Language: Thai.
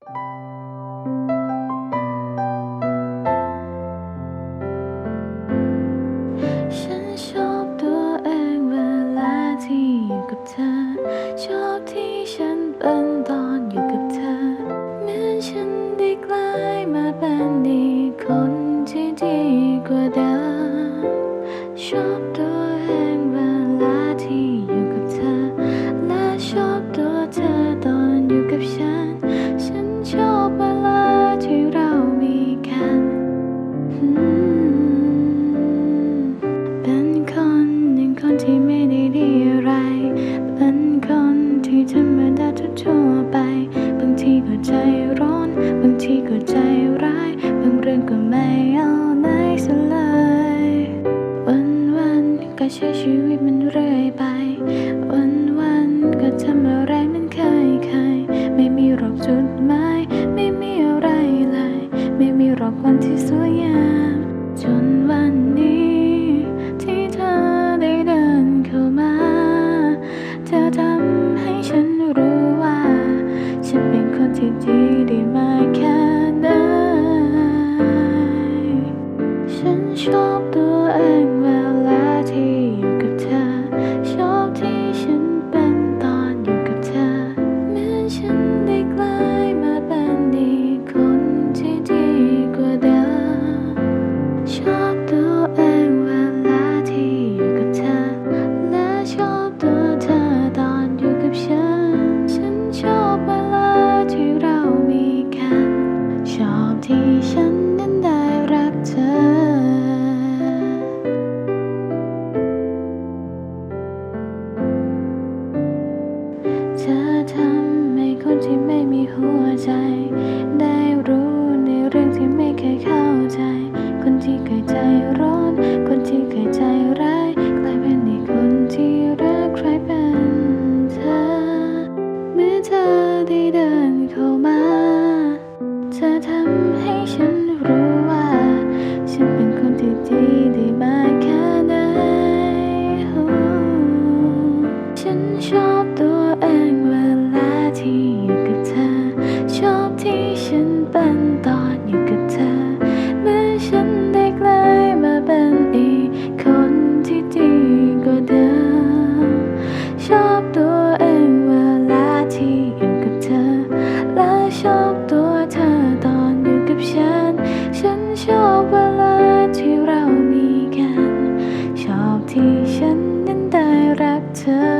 ฉันชอบตัวเองเวลาที่อยู่กับเธอ ชอบที่ฉันเป็นตอน ก็ใช้ชีวิตมันเรื่อยไป วันวันก็ทำอะไรมันเคยเคยไม่มีรอกจุดหมายไม่มีอะไรเลย ไม่มีรอกวันที่สวยงามจนวันนี้ ที่เธอได้เดินเข้ามา เธอทำให้ฉันรู้ว่า ฉันเป็นคนที่ดีได้มาแค่ไหนฉันชอบตัวเอง อบที่ฉันนั้นได้รักเธอ เธอทำให้คนที่ไม่มีหัวใจ Thơ.